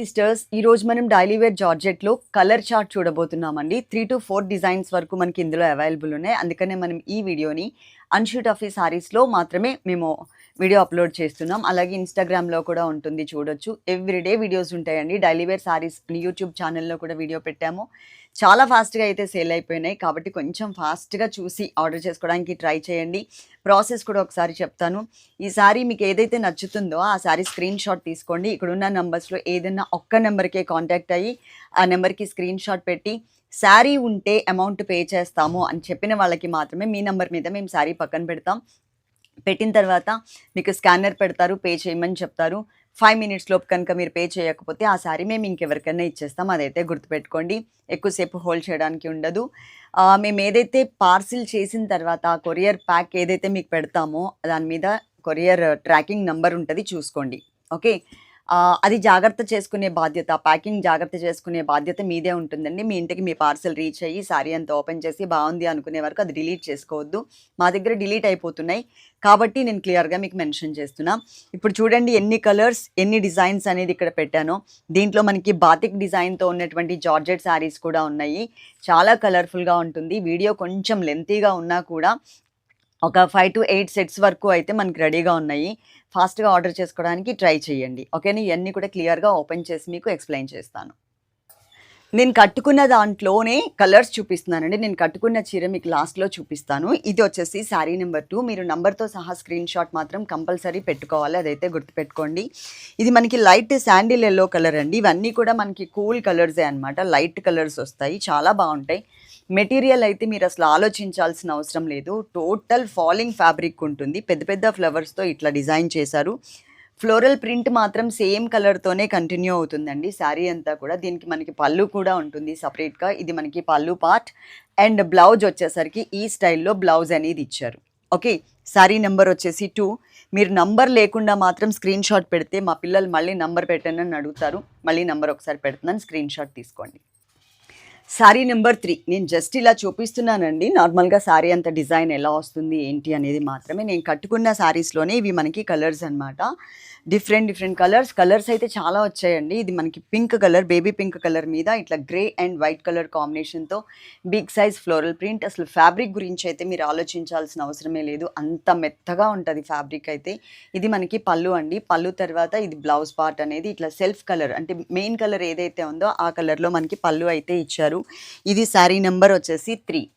Sisters ఈ రోజు మనం డైలీ వేర్ జార్జెట్లో కలర్ చార్ట్ చూడబోతున్నామండి. త్రీ టు ఫోర్ డిజైన్స్ వరకు మనకి ఇందులో అవైలబుల్ ఉన్నాయి. అందుకనే మనం ఈ వీడియోని అన్షూట్ ఆఫ్ ఈ సారీస్లో మాత్రమే మేము వీడియో అప్లోడ్ చేస్తున్నాం. అలాగే ఇన్స్టాగ్రామ్లో కూడా ఉంటుంది చూడొచ్చు. ఎవ్రీడే వీడియోస్ ఉంటాయండి. డైలీ వేర్ సారీస్ యూట్యూబ్ ఛానల్లో కూడా వీడియో పెట్టాము. చాలా ఫాస్ట్గా అయితే సేల్ అయిపోయినాయి. కాబట్టి కొంచెం ఫాస్ట్గా చూసి ఆర్డర్ చేసుకోవడానికి ట్రై చేయండి. ప్రాసెస్ కూడా ఒకసారి చెప్తాను. ఈ సారీ మీకు ఏదైతే నచ్చుతుందో ఆ సారీ స్క్రీన్ షాట్ తీసుకోండి. ఇక్కడున్న నెంబర్స్లో ఏదైనా ఒక్క నెంబర్కే కాంటాక్ట్ అయ్యి ఆ నెంబర్కి స్క్రీన్ షాట్ పెట్టి శారీ ఉంటే అమౌంట్ పే చేస్తాము అని చెప్పిన వాళ్ళకి మాత్రమే మీ నెంబర్ మీద మేము శారీ పక్కన పెడతాం. పెట్టిన తర్వాత మీకు స్కానర్ పెడతారు పే చేయమని చెప్తారు. ఫైవ్ మినిట్స్ లోపు కనుక మీరు పే చేయకపోతే ఆ శారీ మేము ఇంకెవరికైనా ఇచ్చేస్తాం. అదైతే గుర్తుపెట్టుకోండి. ఎక్కువసేపు హోల్డ్ చేయడానికి ఉండదు. మేము ఏదైతే పార్సిల్ చేసిన తర్వాత కొరియర్ ప్యాక్ ఏదైతే మీకు పెడతామో దాని మీద కొరియర్ ట్రాకింగ్ నెంబర్ ఉంటుంది చూసుకోండి. ఓకే అది జాగ్రత్త చేసుకునే బాధ్యత ప్యాకింగ్ జాగ్రత్త చేసుకునే బాధ్యత మీదే ఉంటుందండి. మీ ఇంటికి మీ పార్సల్ రీచ్ అయ్యి సారీ అంతా ఓపెన్ చేసి బాగుంది అనుకునే వరకు అది డిలీట్ చేసుకోవద్దు. మా దగ్గర డిలీట్ అయిపోతున్నాయి. కాబట్టి నేను క్లియర్గా మీకు మెన్షన్ చేస్తున్నా. ఇప్పుడు చూడండి ఎన్ని కలర్స్ ఎన్ని డిజైన్స్ అనేది ఇక్కడ పెట్టానో. దీంట్లో మనకి బాతిక్ డిజైన్తో ఉన్నటువంటి జార్జెట్ శారీస్ కూడా ఉన్నాయి. చాలా కలర్ఫుల్గా ఉంటుంది. వీడియో కొంచెం లెంతీగా ఉన్నా కూడా ఒక ఫైవ్ టు ఎయిట్ సెట్స్ వరకు అయితే మనకి రెడీగా ఉన్నాయి. ఫాస్ట్గా ఆర్డర్ చేసుకోవడానికి ట్రై చేయండి. ఓకేనా? ఇవన్నీ కూడా క్లియర్గా ఓపెన్ చేసి మీకు ఎక్స్ప్లెయిన్ చేస్తాను. నేను కట్టుకున్న దాంట్లోనే కలర్స్ చూపిస్తున్నానండి. నేను కట్టుకున్న చీర మీకు లాస్ట్లో చూపిస్తాను. ఇది వచ్చేసి శారీ నెంబర్ టూ. మీరు నంబర్తో సహా స్క్రీన్ షాట్ మాత్రం కంపల్సరీ పెట్టుకోవాలి. అదైతే గుర్తుపెట్టుకోండి. ఇది మనకి లైట్ శాండిల్ ఎల్లో కలర్ అండి. ఇవన్నీ కూడా మనకి కూల్ కలర్సే అనమాట లైట్ కలర్స్ వస్తాయి. చాలా బాగుంటాయి. మెటీరియల్ అయితే మీరు అసలు ఆలోచించాల్సిన అవసరం లేదు. టోటల్ ఫాలింగ్ ఫ్యాబ్రిక్ ఉంటుంది. పెద్ద పెద్ద ఫ్లవర్స్తో ఇట్లా డిజైన్ చేశారు. ఫ్లోరల్ ప్రింట్ మాత్రం సేమ్ కలర్తోనే కంటిన్యూ అవుతుందండి. శారీ అంతా కూడా. దీనికి మనకి పళ్ళు కూడా ఉంటుంది సపరేట్గా ఇది మనకి పళ్ళు పార్ట్ అండ్ బ్లౌజ్ వచ్చేసరికి ఈ స్టైల్లో బ్లౌజ్ అనేది ఇచ్చారు. ఓకే శారీ నెంబర్ వచ్చేసి టూ మీరు నంబర్ లేకుండా మాత్రం స్క్రీన్ షాట్ పెడితే మా పిల్లలు మళ్ళీ నంబర్ పెట్టండి అని అడుగుతారు. మళ్ళీ నంబర్ ఒకసారి పెడుతున్నాను. స్క్రీన్ షాట్ తీసుకోండి. Sari number three. నేను జస్ట్ ఇలా చూపిస్తున్నానండి. నార్మల్గా శారీ అంత డిజైన్ ఎలా వస్తుంది ఏంటి అనేది మాత్రమే నేను కట్టుకున్న శారీస్లోనే ఇవి మనకి కలర్స్ అన్నమాట. డిఫరెంట్ డిఫరెంట్ కలర్స్ కలర్స్ అయితే చాలా వచ్చాయండి. ఇది మనకి pink colour baby pink colour మీద ఇట్లా గ్రే అండ్ వైట్ కలర్ కాంబినేషన్తో బిగ్ సైజ్ ఫ్లోరల్ ప్రింట్ అసలు ఫ్యాబ్రిక్ గురించి అయితే మీరు ఆలోచించాల్సిన అవసరమే లేదు. అంత మెత్తగా ఉంటుంది ఫ్యాబ్రిక్ అయితే. ఇది మనకి పళ్ళు అండి. పళ్ళు తర్వాత ఇది బ్లౌజ్ పార్ట్ అనేది ఇట్లా సెల్ఫ్ కలర్ అంటే మెయిన్ కలర్ ఏదైతే ఉందో ఆ కలర్లో మనకి పళ్ళు అయితే ఇచ్చారు. ఇది శారీ నెంబర్ వచ్చేసి three.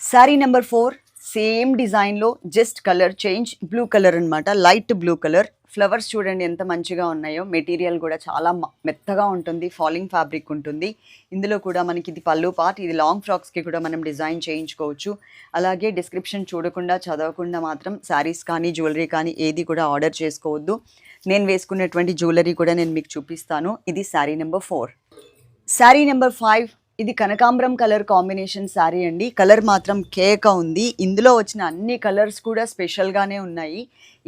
Sari number four same డిజైన్లో just colour change blue colour అన్నమాట లైట్ బ్లూ కలర్. ఫ్లవర్స్ చూడండి ఎంత మంచిగా ఉన్నాయో. మెటీరియల్ కూడా చాలా మ- మెత్తగా ఉంటుంది ఫాలింగ్ ఫ్యాబ్రిక్ ఉంటుంది. ఇందులో కూడా మనకి ఇది పళ్ళు పార్ట్ ఇది లాంగ్ ఫ్రాక్స్కి కూడా మనం డిజైన్ చేయించుకోవచ్చు. అలాగే డిస్క్రిప్షన్ చూడకుండా చదవకుండా మాత్రం శారీస్ కానీ జ్యువెలరీ కానీ ఏది కూడా ఆర్డర్ చేసుకోవద్దు. నేను వేసుకున్నటువంటి జ్యువెలరీ కూడా నేను మీకు చూపిస్తాను. ఇది sari number four. Sari number five ఇది కనకాంబరం కలర్ కాంబినేషన్ శారీ అండి. కలర్ మాత్రం కేక ఉంది. ఇందులో వచ్చిన అన్ని కలర్స్ కూడా స్పెషల్గానే ఉన్నాయి.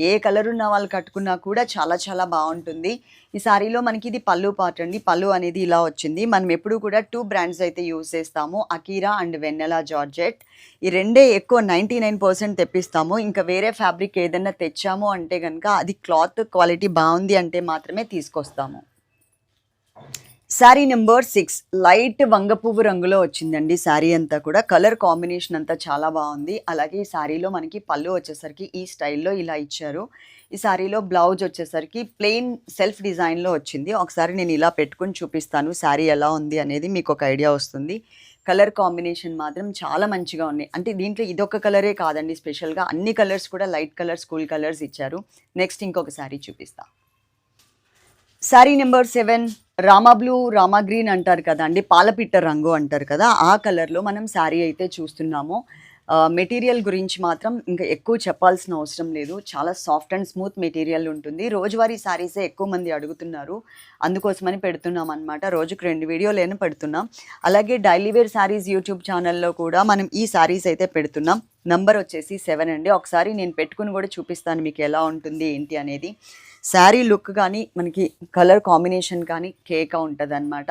ఏ కలర్ ఉన్న వాళ్ళు కట్టుకున్నా కూడా చాలా చాలా బాగుంటుంది. ఈ శారీలో మనకి ఇది పళ్ళు పార్ట్ అండి. పళ్ళు అనేది ఇలా వచ్చింది. మనం ఎప్పుడు కూడా టూ బ్రాండ్స్ అయితే యూస్ చేస్తాము. అకీరా అండ్ వెన్నెలా జార్జెట్ ఈ రెండే ఎక్కువ నైంటీ నైన్ పర్సెంట్ తెప్పిస్తాము. ఇంకా వేరే ఫ్యాబ్రిక్ ఏదైనా తెచ్చాము అంటే కనుక అది క్లాత్ క్వాలిటీ బాగుంది అంటే మాత్రమే తీసుకొస్తాము. శారీ నెంబర్ సిక్స్ లైట్ వంగ పువ్వు రంగులో వచ్చిందండి. శారీ అంతా కూడా కలర్ కాంబినేషన్ అంతా చాలా బాగుంది. అలాగే ఈ శారీలో మనకి పళ్ళు వచ్చేసరికి ఈ స్టైల్లో ఇలా ఇచ్చారు. ఈ శారీలో బ్లౌజ్ వచ్చేసరికి ప్లెయిన్ సెల్ఫ్ డిజైన్లో వచ్చింది. ఒకసారి నేను ఇలా పెట్టుకుని చూపిస్తాను శారీ ఎలా ఉంది అనేది మీకు ఒక ఐడియా వస్తుంది. కలర్ కాంబినేషన్ మాత్రం చాలా మంచిగా ఉన్నాయి. అంటే దీంట్లో ఇదొక కలరే కాదండి. స్పెషల్గా అన్ని కలర్స్ కూడా లైట్ కలర్స్ కూల్ కలర్స్ ఇచ్చారు. నెక్స్ట్ ఇంకొక శారీ చూపిస్తాను sari number seven Rama blue Rama green అంటారు కదా అండి పాలపిట్ట రంగు అంటారు కదా ఆ కలర్లో మనం శారీ అయితే చూస్తున్నాము. మెటీరియల్ గురించి మాత్రం ఇంకా ఎక్కువ చెప్పాల్సిన అవసరం లేదు. చాలా సాఫ్ట్ అండ్ స్మూత్ మెటీరియల్ ఉంటుంది. రోజువారీ శారీసే ఎక్కువ మంది అడుగుతున్నారు. అందుకోసమని పెడుతున్నాం అనమాట రోజుకు రెండు వీడియోలైనా పెడుతున్నాం. అలాగే డైలీ వేర్ శారీస్ యూట్యూబ్ ఛానల్లో కూడా మనం ఈ శారీస్ అయితే పెడుతున్నాం. నంబర్ వచ్చేసి సెవెన్ అండి. ఒకసారి నేను పెట్టుకుని కూడా చూపిస్తాను మీకు ఎలా ఉంటుంది ఏంటి అనేది. శారీ లుక్ కానీ మనకి కలర్ కాంబినేషన్ కానీ కేక్ ఉంటుంది అనమాట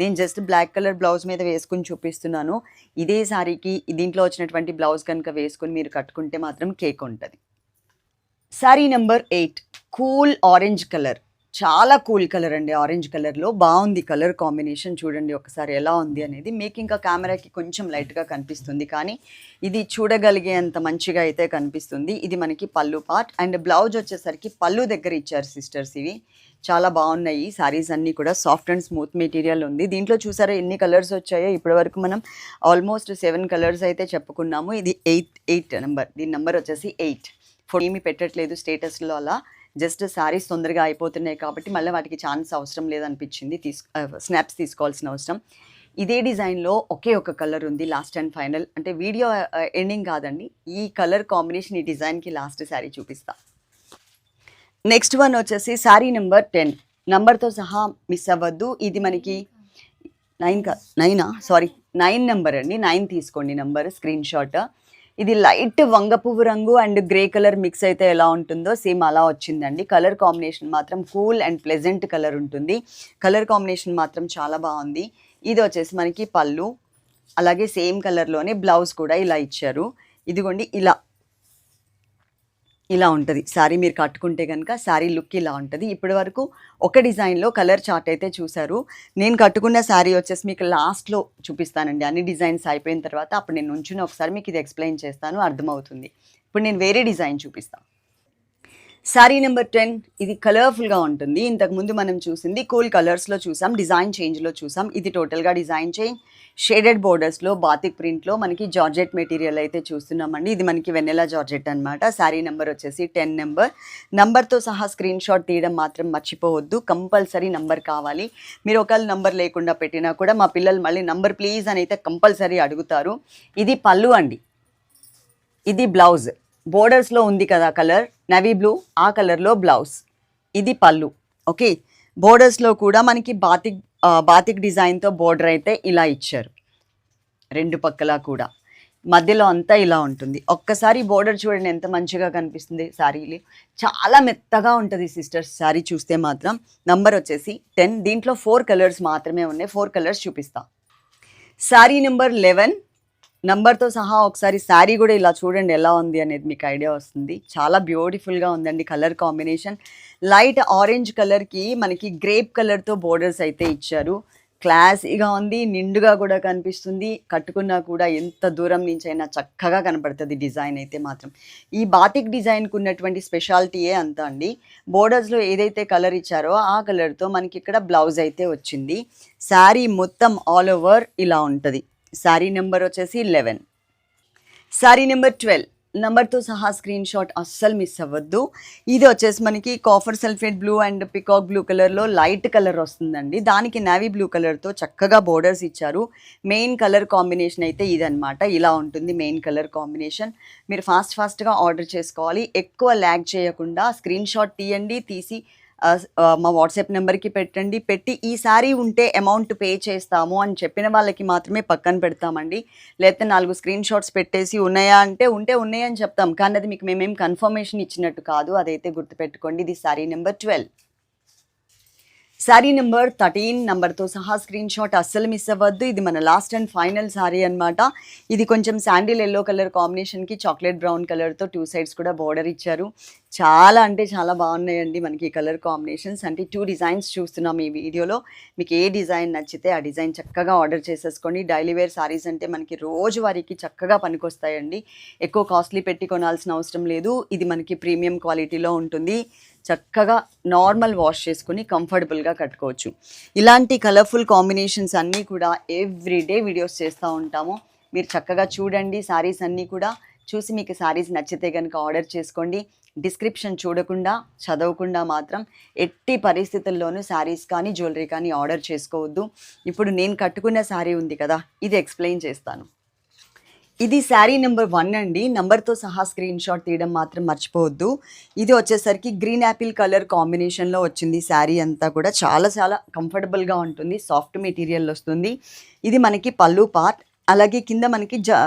నేను జస్ట్ బ్లాక్ కలర్ బ్లౌజ్ మీద వేసుకుని చూపిస్తున్నాను. ఇదే శారీకి దీంట్లో వచ్చినటువంటి బ్లౌజ్ కనుక వేసుకుని మీరు కట్టుకుంటే మాత్రం కేక్ ఉంటుంది sari number eight cool orange colour. చాలా కూల్ కలర్ అండి ఆరెంజ్ కలర్లో. బాగుంది కలర్ కాంబినేషన్ చూడండి ఒకసారి ఎలా ఉంది అనేది. మీకు ఇంకా కెమెరాకి కొంచెం లైట్గా కనిపిస్తుంది కానీ ఇది చూడగలిగేంత మంచిగా అయితే కనిపిస్తుంది. ఇది మనకి పళ్ళు పార్ట్ అండ్ బ్లౌజ్ వచ్చేసరికి పళ్ళు దగ్గర ఇచ్చారు సిస్టర్స్ ఇవి. చాలా బాగున్నాయి. సారీస్ అన్నీ కూడా సాఫ్ట్ అండ్ స్మూత్ మెటీరియల్ ఉంది. దీంట్లో చూసారా ఎన్ని కలర్స్ వచ్చాయో? ఇప్పటివరకు మనం ఆల్మోస్ట్ సెవెన్ కలర్స్ అయితే చెప్పుకున్నాము. ఇది ఎయిత్ ఎయిట్ నెంబర్. దీని నెంబర్ వచ్చేసి ఎయిట్. ఫోన్ ఏమీ పెట్టట్లేదు స్టేటస్లో అలా. జస్ట్ శారీస్ తొందరగా అయిపోతున్నాయి కాబట్టి మళ్ళీ వాటికి ఛాన్స్ అవసరం లేదనిపించింది. తీసు స్నాప్స్ తీసుకోవాల్సిన అవసరం. ఇదే డిజైన్లో ఒకే ఒక కలర్ ఉంది లాస్ట్ అండ్ ఫైనల్. అంటే వీడియో ఎండింగ్ కాదండి. ఈ కలర్ కాంబినేషన్ ఈ డిజైన్కి లాస్ట్ శారీ చూపిస్తా. నెక్స్ట్ వన్ వచ్చేసి శారీ నెంబర్ టెన్. నంబర్తో సహా మిస్ అవ్వద్దు. ఇది మనకి నైన్ కా నైనా? సారీ నైన్ నెంబర్ అండి. నైన్ తీసుకోండి నెంబర్ స్క్రీన్ షాట్. ఇది లైట్ వంగ పువ్వు రంగు అండ్ గ్రే కలర్ మిక్స్ అయితే ఎలా ఉంటుందో సేమ్ అలా వచ్చిందండి. కలర్ కాంబినేషన్ మాత్రం కూల్ అండ్ ప్లెజెంట్ కలర్ ఉంటుంది. కలర్ కాంబినేషన్ మాత్రం చాలా బాగుంది. ఇది వచ్చేసి మనకి పళ్ళు అలాగే సేమ్ కలర్లోనే బ్లౌజ్ కూడా ఇలా ఇచ్చారు. ఇదిగోండి ఇలా ఇలా ఉంటుంది. శారీ మీరు కట్టుకుంటే కనుక శారీ లుక్ ఇలా ఉంటుంది. ఇప్పటి వరకు ఒక డిజైన్లో కలర్ చార్ట్ అయితే చూసారు నేను కట్టుకున్న శారీ వచ్చేసి మీకు లాస్ట్లో చూపిస్తానండి. అన్ని డిజైన్స్ అయిపోయిన తర్వాత అప్పుడు నేను ఉంచుని ఒకసారి మీకు ఇది ఎక్స్ప్లెయిన్ చేస్తాను. అర్థమవుతుంది. ఇప్పుడు నేను వేరే డిజైన్ చూపిస్తాను శారీ నెంబర్ టెన్ ఇది కలర్ఫుల్గా ఉంటుంది. ఇంతకుముందు మనం చూసింది కూల్ కలర్స్లో చూసాం డిజైన్ చేంజ్లో చూసాం. ఇది టోటల్గా డిజైన్ చేంజ్ షేడెడ్ బోర్డర్స్లో బాతిక్ ప్రింట్లో మనకి జార్జెట్ మెటీరియల్ అయితే చూస్తున్నామండి. ఇది మనకి వెన్నెలా జార్జెట్ అనమాట శారీ నెంబర్ వచ్చేసి టెన్ నెంబర్ నంబర్తో సహా స్క్రీన్ షాట్ తీయడం మాత్రం మర్చిపోవద్దు. కంపల్సరీ నంబర్ కావాలి. మీరు ఒకవేళ నంబర్ లేకుండా పెట్టినా కూడా మా పిల్లలు మళ్ళీ నంబర్ ప్లీజ్ అని అయితే కంపల్సరీ అడుగుతారు. ఇది పళ్ళు అండి. ఇది బ్లౌజ్ బోర్డర్స్లో ఉంది కదా కలర్ నవీ బ్లూ ఆ కలర్లో బ్లౌజ్ ఇది పళ్ళు. ఓకే బోర్డర్స్లో కూడా మనకి బాతిక్ బాతిక్ డిజైన్తో బోర్డర్ అయితే ఇలా ఇచ్చారు. రెండు పక్కలా కూడా. మధ్యలో అంతా ఇలా ఉంటుంది. ఒక్కసారి బోర్డర్ చూడండి ఎంత మంచిగా కనిపిస్తుంది శారీలు చాలా మెత్తగా ఉంటుంది సిస్టర్స్ శారీ చూస్తే మాత్రం. నంబర్ వచ్చేసి టెన్ దీంట్లో ఫోర్ కలర్స్ మాత్రమే ఉన్నాయి. ఫోర్ కలర్స్ చూపిస్తా. శారీ నెంబర్ లెవెన్ నంబర్తో సహా ఒకసారి శారీ కూడా ఇలా చూడండి ఎలా ఉంది అనేది మీకు ఐడియా వస్తుంది. చాలా బ్యూటిఫుల్గా ఉందండి కలర్ కాంబినేషన్. లైట్ ఆరెంజ్ కలర్కి మనకి గ్రేప్ కలర్తో బోర్డర్స్ అయితే ఇచ్చారు. క్లాసీగా ఉంది నిండుగా కూడా కనిపిస్తుంది. కట్టుకున్నా కూడా ఎంత దూరం నుంచి అయినా చక్కగా కనపడుతుంది డిజైన్ అయితే మాత్రం. ఈ బాతిక్ డిజైన్కి ఉన్నటువంటి స్పెషాలిటీయే అంతా అండి బోర్డర్స్లో ఏదైతే కలర్ ఇచ్చారో ఆ కలర్తో మనకి ఇక్కడ బ్లౌజ్ అయితే వచ్చింది. శారీ మొత్తం ఆల్ ఓవర్ ఇలా ఉంటుంది. శారీ నెంబర్ వచ్చేసి లెవెన్ శారీ నెంబర్ ట్వెల్వ్ నెంబర్తో సహా స్క్రీన్ షాట్ అస్సలు మిస్ అవ్వద్దు. ఇది వచ్చేసి మనకి copper sulphate blue and peacock blue కలర్లో లైట్ కలర్ వస్తుందండి. దానికి నావీ బ్లూ కలర్తో చక్కగా బోర్డర్స్ ఇచ్చారు. మెయిన్ కలర్ కాంబినేషన్ అయితే ఇదనమాట ఇలా ఉంటుంది మెయిన్ కలర్ కాంబినేషన్ మీరు ఫాస్ట్ ఫాస్ట్గా ఆర్డర్ చేసుకోవాలి. ఎక్కువ ల్యాగ్ చేయకుండా స్క్రీన్ షాట్ తీయండి తీసి మా వాట్సాప్ నెంబర్కి పెట్టండి. పెట్టి ఈ సారీ ఉంటే అమౌంట్ పే చేస్తాము అని చెప్పిన వాళ్ళకి మాత్రమే పక్కన పెడతామండి. లేకపోతే నాలుగు స్క్రీన్ షాట్స్ పెట్టేసి ఉన్నాయా అంటే ఉంటే ఉన్నాయని చెప్తాం. కానీ అది మీకు మేమేం కన్ఫర్మేషన్ ఇచ్చినట్టు కాదు. అదైతే గుర్తుపెట్టుకోండి. ఇది sari number twelve. Sari number thirteen నెంబర్తో సహా స్క్రీన్ షాట్ అస్సలు మిస్ అవ్వద్దు. ఇది మన లాస్ట్ అండ్ ఫైనల్ శారీ అన్నమాట. ఇది కొంచెం శాండిల్ ఎల్లో కలర్ కాంబినేషన్కి చాక్లెట్ బ్రౌన్ కలర్తో టూ సైడ్స్ కూడా బార్డర్ ఇచ్చారు. చాలా అంటే చాలా బాగున్నాయండి మనకి ఈ కలర్ కాంబినేషన్స్ అంటే టూ డిజైన్స్ చూస్తున్నాం ఈ వీడియోలో. మీకు ఏ డిజైన్ నచ్చితే ఆ డిజైన్ చక్కగా ఆర్డర్ చేసేసుకోండి. డైలీ వేర్ సారీస్ అంటే మనకి రోజువారీకి చక్కగా పనికొస్తాయండి. ఎక్కువ కాస్ట్లీ పెట్టి కొనాల్సిన అవసరం లేదు. ఇది మనకి ప్రీమియం క్వాలిటీలో ఉంటుంది. చక్కగా నార్మల్ వాష్ చేసుకుని కంఫర్టబుల్గా కట్టుకోవచ్చు. ఇలాంటి కలర్ఫుల్ కాంబినేషన్స్ అన్నీ కూడా ఎవ్రీడే వీడియోస్ చేస్తూ ఉంటాము. మీరు చక్కగా చూడండి శారీస్ అన్నీ కూడా. చూసి మీకు శారీస్ నచ్చితే కనుక ఆర్డర్ చేసుకోండి. డిస్క్రిప్షన్ చూడకుండా చదవకుండా మాత్రం ఎట్టి పరిస్థితుల్లోనూ శారీస్ కానీ జ్యువెలరీ కానీ ఆర్డర్ చేసుకోవద్దు. ఇప్పుడు నేను కట్టుకున్న శారీ ఉంది కదా ఇది ఎక్స్ప్లెయిన్ చేస్తాను. ఇది శారీ నెంబర్ వన్ అండి. నంబర్తో సహా స్క్రీన్ షాట్ తీయడం మాత్రం మర్చిపోవద్దు. ఇది వచ్చేసరికి గ్రీన్ యాపిల్ కలర్ కాంబినేషన్లో వచ్చింది శారీ అంతా కూడా. చాలా చాలా కంఫర్టబుల్గా ఉంటుంది. సాఫ్ట్ మెటీరియల్ వస్తుంది. ఇది మనకి పళ్ళు పార్ట్ అలాగే కింద మనకి జా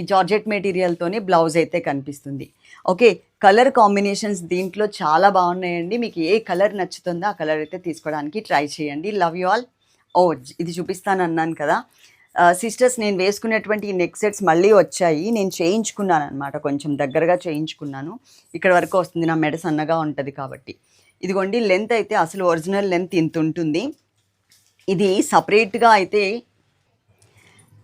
ఈ జార్జెట్ మెటీరియల్తోనే బ్లౌజ్ అయితే కనిపిస్తుంది. ఓకే కలర్ కాంబినేషన్స్ దీంట్లో చాలా బాగున్నాయండి. మీకు ఏ కలర్ నచ్చుతుందో ఆ కలర్ అయితే తీసుకోవడానికి ట్రై చేయండి. Love you all. ఓ ఇది చూపిస్తాను అన్నాను కదా. సిస్టర్స్ నేను వేసుకునేటువంటి ఈ నెక్ సెట్స్ మళ్ళీ వచ్చాయి. నేను చేయించుకున్నాను అనమాట కొంచెం దగ్గరగా చేయించుకున్నాను. ఇక్కడ వరకు వస్తుంది. నా మెడ సన్నగా ఉంటుంది కాబట్టి. ఇదిగోండి లెంత్ అయితే అసలు ఒరిజినల్ లెంత్ ఇంత ఉంటుంది. ఇది సపరేట్గా అయితే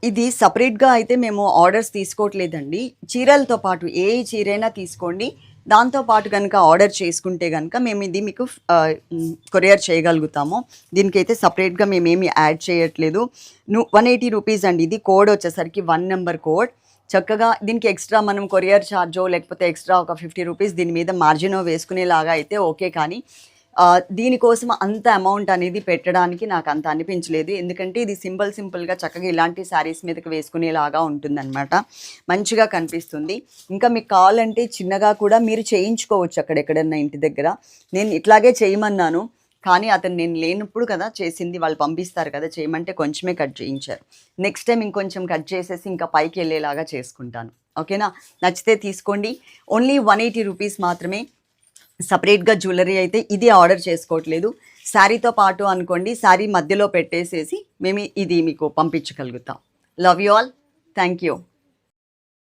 ఇది సపరేట్గా అయితే మేము ఆర్డర్స్ తీసుకోవట్లేదండి. చీరలతో పాటు ఏ చీరైనా తీసుకోండి. దాంతో పాటు కనుక ఆర్డర్ చేసుకుంటే కనుక మేము ఇది మీకు కొరియర్ చేయగలుగుతాము. దీనికైతే సపరేట్గా మేమేమి యాడ్ చేయట్లేదు. ను వన్ ఎయిటీ రూపీస్ అండి. ఇది కోడ్ వచ్చేసరికి వన్ నెంబర్ కోడ్. చక్కగా దీనికి ఎక్స్ట్రా మనం కొరియర్ ఛార్జో లేకపోతే ఎక్స్ట్రా ఒక ఫిఫ్టీ రూపీస్ దీని మీద మార్జినో వేసుకునేలాగా అయితే ఓకే కానీ దీనికోసం అంత అమౌంట్ అనేది పెట్టడానికి నాకు అంత అనిపించలేదు. ఎందుకంటే ఇది సింపుల్ సింపుల్గా చక్కగా ఇలాంటి శారీస్ మీదకి వేసుకునేలాగా ఉంటుందన్నమాట. మంచిగా కనిపిస్తుంది. ఇంకా మీకు కావాలంటే చిన్నగా కూడా మీరు చేయించుకోవచ్చు అక్కడెక్కడన్నా ఇంటి దగ్గర. నేను ఇట్లాగే చేయమన్నాను. కానీ అతను నేను లేనప్పుడు కదా చేసింది వాళ్ళు పంపిస్తారు కదా చేయమంటే కొంచెమే కట్ చేయించారు. నెక్స్ట్ టైం ఇంకొంచెం కట్ చేసేసి ఇంకా పైకి వెళ్ళేలాగా చేసుకుంటాను. ఓకేనా? నచ్చితే తీసుకోండి. ఓన్లీ వన్ ఎయిటీ రూపీస్ మాత్రమే సపరేట్గా జ్యువెలరీ అయితే ఇది ఆర్డర్ చేసుకోవట్లేదు. శారీతో పాటు అనుకోండి శారీ మధ్యలో పెట్టేసేసి మేము ఇది మీకు పంపించగలుగుతాం. Love you all thank you